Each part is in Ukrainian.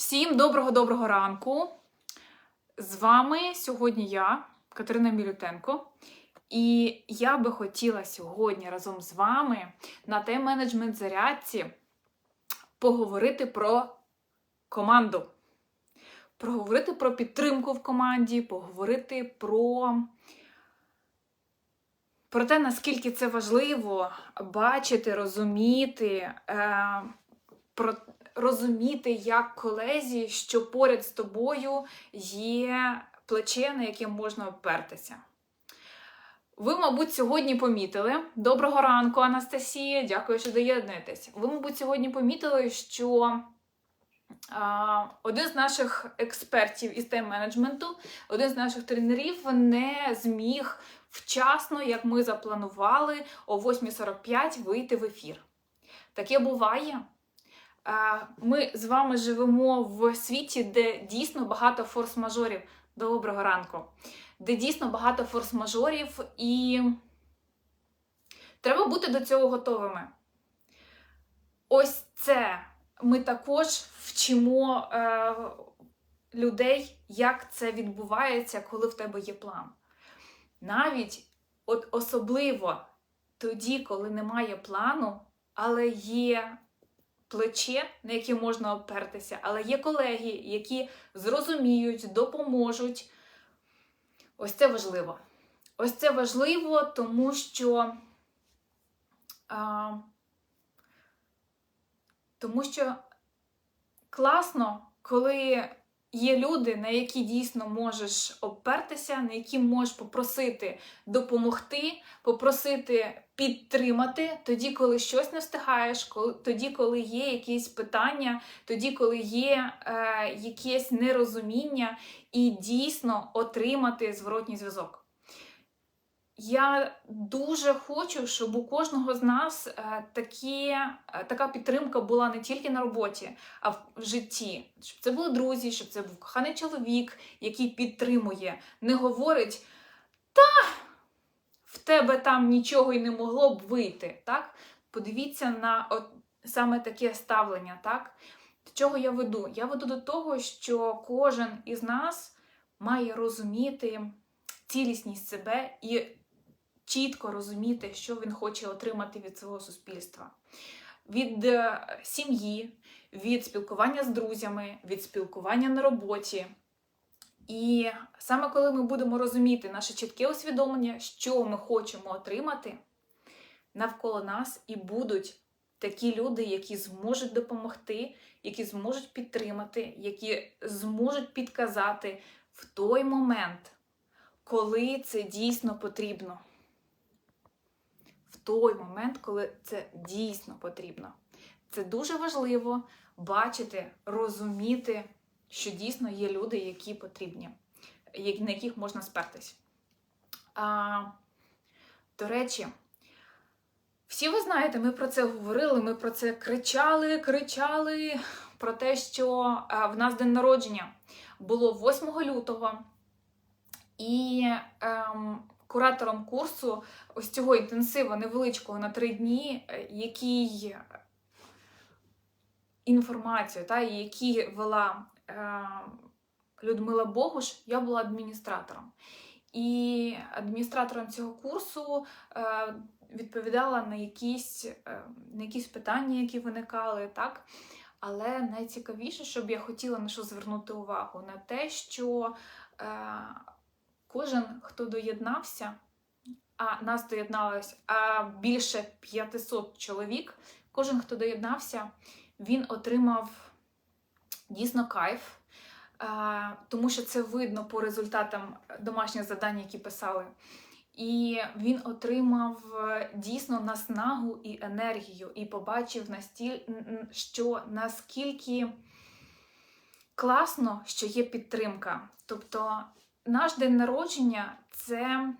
Всім доброго-доброго ранку. З вами сьогодні я, Катерина Мілютенко, і я би хотіла сьогодні разом з вами на тайм-менеджмент зарядці поговорити про команду. Поговорити про підтримку в команді, поговорити про, про те, наскільки це важливо бачити, розуміти. Е, про розуміти як колезі, що поряд з тобою є плече, на яке можна опертися. Ви, мабуть, сьогодні помітили. Доброго ранку, Анастасія. Дякую, що доєднуєтесь. Ви, мабуть, сьогодні помітили, що а, один з наших експертів із тайм-менеджменту, один з наших тренерів не зміг вчасно, як ми запланували, о 8.45 вийти в ефір. Таке буває. Е, Ми з вами живемо в світі, де дійсно багато форс-мажорів. Доброго ранку. Де дійсно багато форс-мажорів, і треба бути до цього готовими. Ось це ми також вчимо е, людей, як це відбувається, коли в тебе є план. Навіть от особливо тоді, коли немає плану, але є плече, на яке можна опертися, але є колеги, які зрозуміють, допоможуть. Ось це важливо. Ось це важливо, тому що. А, тому що класно, коли є люди, на які дійсно можеш опертися, на які можеш попросити допомогти, попросити підтримати тоді, коли щось не встигаєш, коли, тоді, коли є якісь питання, тоді, коли є е, якесь нерозуміння, і дійсно отримати зворотній зв'язок. Я дуже хочу, щоб у кожного з нас е, такі, е, така підтримка була не тільки на роботі, а в житті. Щоб це були друзі, щоб це був коханий чоловік, який підтримує, не говорить, та в тебе там нічого й не могло б вийти. Так? Подивіться на от, саме таке ставлення. Так? До чого я веду? Я веду до того, що кожен із нас має розуміти цілісність себе і чітко розуміти, що він хоче отримати від свого суспільства, від е, сім'ї, від спілкування з друзями, від спілкування на роботі. І саме коли ми будемо розуміти наше чітке усвідомлення, що ми хочемо отримати, навколо нас і будуть такі люди, які зможуть допомогти, які зможуть підтримати, які зможуть підказати в той момент, коли це дійсно потрібно той момент, коли це дійсно потрібно. Це дуже важливо бачити, розуміти, що дійсно є люди, які потрібні, на яких можна спертись. А, До речі, всі ви знаєте, ми про це говорили, ми про це кричали, кричали про те, що в нас день народження було 8 лютого. І ем, куратором курсу ось цього інтенсиву невеличкого на три дні, е, який інформацію, та, який вела е, Людмила Богуш, я була адміністратором. І адміністратором цього курсу е, відповідала на якісь е, на якісь питання, які виникали. так. Але найцікавіше, щоб я хотіла на що звернути увагу, на те, що е, Кожен, хто доєднався, а нас доєдналось а більше 500 чоловік, кожен, хто доєднався, він отримав дійсно кайф, тому що це видно по результатам домашніх завдань, які писали. І він отримав дійсно наснагу і енергію, і побачив, що наскільки класно, що є підтримка. Тобто наш день народження це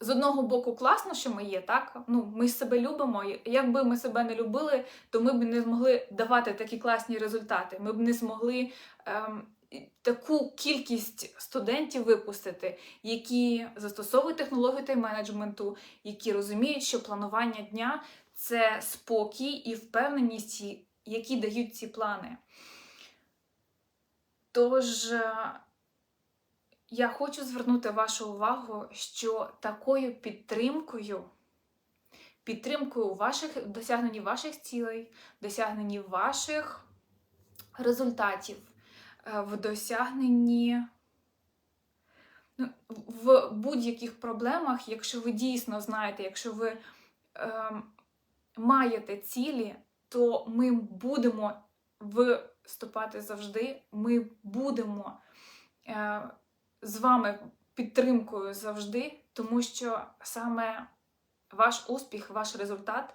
з одного боку класно, що ми є, так? Ну, Ми себе любимо. Якби ми себе не любили, то ми б не змогли давати такі класні результати. Ми б не змогли ем, таку кількість студентів випустити, які застосовують технологію тайм-менеджменту, які розуміють, що планування дня це спокій і впевненість, які дають ці плани. Тож е, я хочу звернути вашу увагу, що такою підтримкою, підтримкою ваших досягненні ваших цілей, досягненні ваших результатів, е, в досягненні ну, в будь-яких проблемах, якщо ви дійсно знаєте, якщо ви е, маєте цілі, то ми будемо виступати завжди, ми будемо е, з вами підтримкою завжди, тому що саме ваш успіх, ваш результат.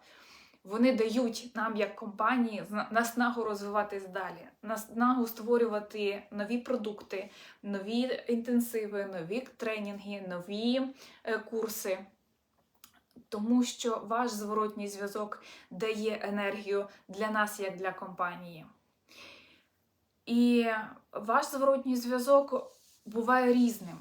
Вони дають нам, як компанії, наснагу розвиватись далі, наснагу створювати нові продукти, нові інтенсиви, нові тренінги, нові е, курси. Тому що ваш зворотній зв'язок дає енергію для нас, як для компанії. І ваш зворотній зв'язок буває різним.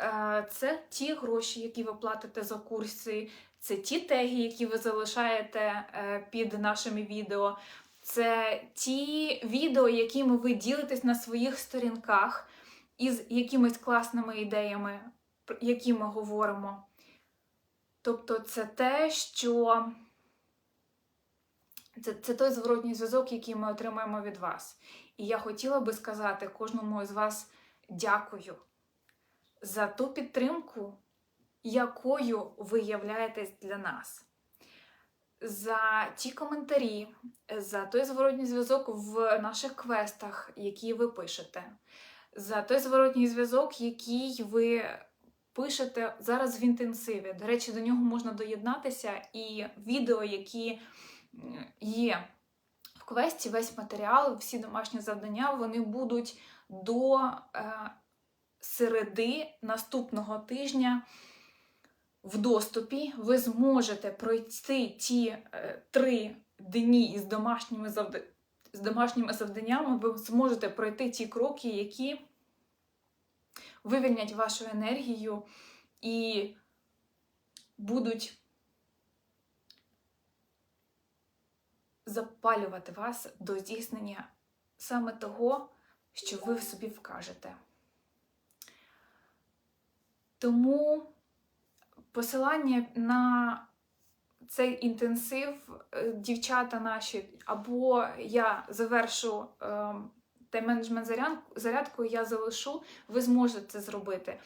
Е, Це ті гроші, які ви платите за курси, це ті теги, які ви залишаєте е, під нашими відео. Це ті відео, якими ви ділитесь на своїх сторінках із якимись класними ідеями, які ми говоримо. Тобто, це те, що це, це той зворотній зв'язок, який ми отримаємо від вас. І я хотіла би сказати кожному із вас дякую за ту підтримку, якою ви являєтесь для нас. За ті коментарі, за той зворотній зв'язок в наших квестах, які ви пишете, за той зворотній зв'язок, який ви пишете зараз в інтенсиві. До речі, до нього можна доєднатися, і відео, які є квесті, весь матеріал, всі домашні завдання, вони будуть до е, середи наступного тижня в доступі. Ви зможете пройти ті е, три дні із домашніми, завда... з домашніми завданнями, ви зможете пройти ті кроки, які вивільнять вашу енергію і будуть запалювати вас до здійснення саме того, що ви в собі вкажете. Тому посилання на цей інтенсив е, дівчата наші, або я завершу е, тайм-менеджмент заряд- зарядку, я залишу, ви зможете це зробити.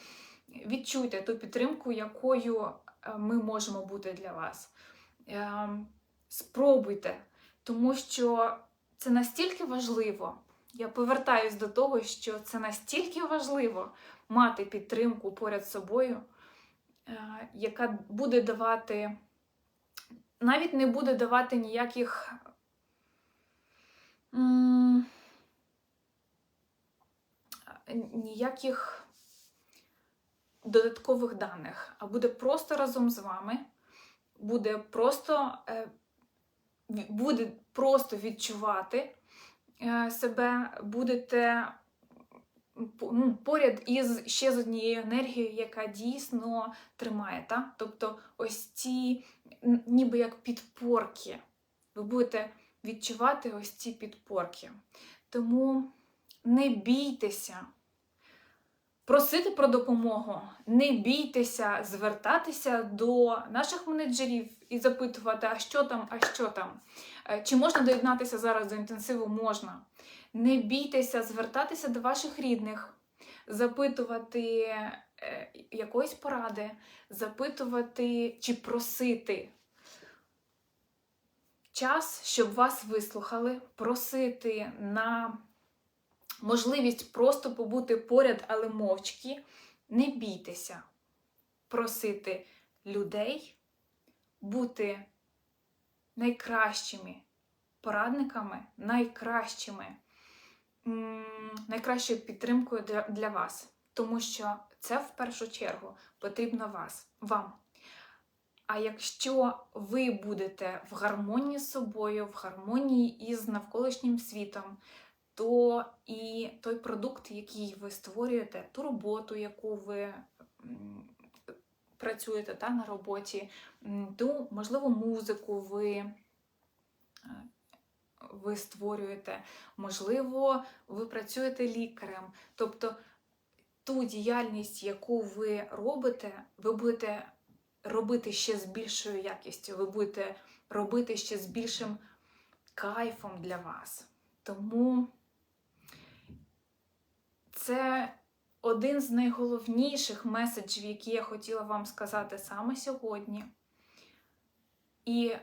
Відчуйте ту підтримку, якою е, ми можемо бути для вас. Е, Спробуйте, тому що це настільки важливо. Я повертаюсь до того, що це настільки важливо мати підтримку поряд з собою, е, яка буде давати, навіть не буде давати ніяких. Ніяких додаткових даних, а буде просто разом з вами, буде просто, е, буде просто відчувати е, себе, будете ну, поряд із ще з однією енергією, яка дійсно тримає. Та? Тобто ось ці ніби як підпорки. Ви будете відчувати ось ці підпорки. Тому не бійтеся просити про допомогу, не бійтеся звертатися до наших менеджерів і запитувати, а що там, а що там. Е, Чи можна доєднатися зараз до інтенсиву? Можна. Не бійтеся звертатися до ваших рідних, запитувати е, якоїсь поради, запитувати чи просити час, щоб вас вислухали, просити на можливість просто побути поряд, але мовчки. Не бійтеся просити людей бути найкращими порадниками, найкращими, найкращою підтримкою для, вас. Тому що це в першу чергу потрібно вас, вам. А якщо ви будете в гармонії з собою, в гармонії із навколишнім світом, то і той продукт, який ви створюєте, ту роботу, яку ви працюєте та, на роботі, ту, можливо, музику ви е, ви створюєте, можливо, ви працюєте лікарем. Тобто ту діяльність, яку ви робите, ви будете робити ще з більшою якістю, ви будете робити ще з більшим кайфом для вас. Тому це один з найголовніших меседжів, які я хотіла вам сказати саме сьогодні. І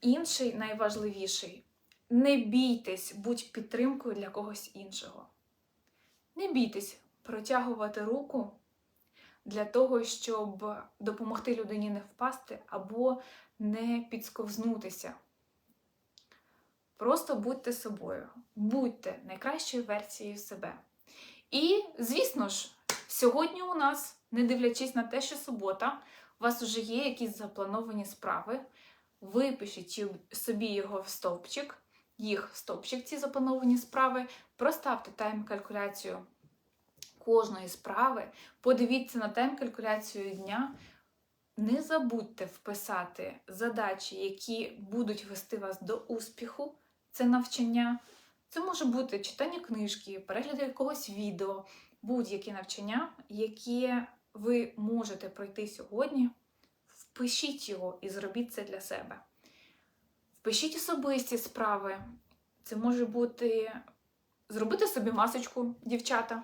інший найважливіший не бійтесь будь підтримкою для когось іншого. Не бійтесь протягувати руку для того, щоб допомогти людині не впасти або не підсковзнутися. Просто будьте собою, будьте найкращою версією себе. І, звісно ж, сьогодні у нас, не дивлячись на те, що субота, у вас вже є якісь заплановані справи. Випишіть собі його в стовпчик, їх в стовпчик, ці заплановані справи, проставте тайм-калькуляцію кожної справи, подивіться на тайм-калькуляцію дня. Не забудьте вписати задачі, які будуть вести вас до успіху, це навчання. Це може бути читання книжки, перегляд якогось відео, будь-які навчання, які ви можете пройти сьогодні. Впишіть його і зробіть це для себе. Впишіть особисті справи. Це може бути зробити собі масочку, дівчата,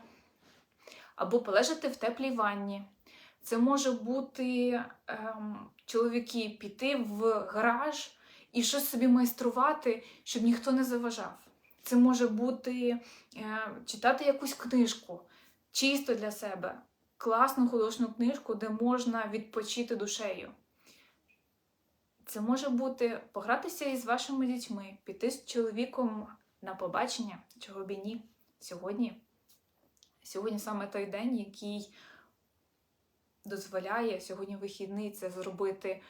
або полежати в теплій ванні. Це може бути ем, чоловіки піти в гараж і щось собі майструвати, щоб ніхто не заважав. Це може бути е, читати якусь книжку чисто для себе, класну художню книжку, де можна відпочити душею. Це може бути погратися із вашими дітьми, піти з чоловіком на побачення, чого б і ні. Сьогодні. Сьогодні саме той день, який дозволяє сьогодні вихідний це зробити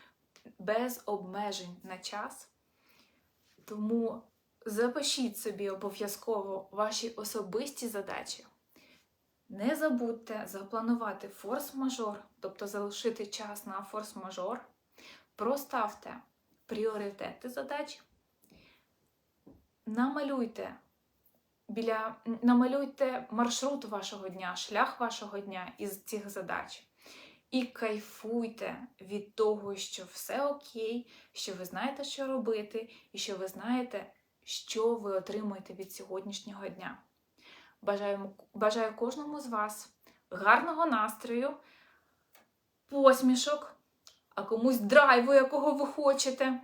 без обмежень на час. Тому запишіть собі обов'язково ваші особисті задачі. Не забудьте запланувати форс-мажор, тобто залишити час на форс-мажор. Проставте пріоритети задач. Намалюйте біля, намалюйте маршрут вашого дня, шлях вашого дня із цих задач. І кайфуйте від того, що все окей, що ви знаєте, що робити, і що ви знаєте, що ви отримуєте від сьогоднішнього дня. Бажаю, бажаю кожному з вас гарного настрою, посмішок, а комусь драйву, якого ви хочете.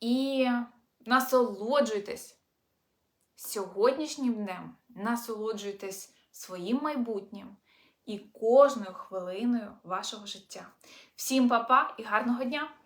І насолоджуйтесь сьогоднішнім днем, насолоджуйтесь своїм майбутнім і кожною хвилиною вашого життя. Всім па-па і гарного дня!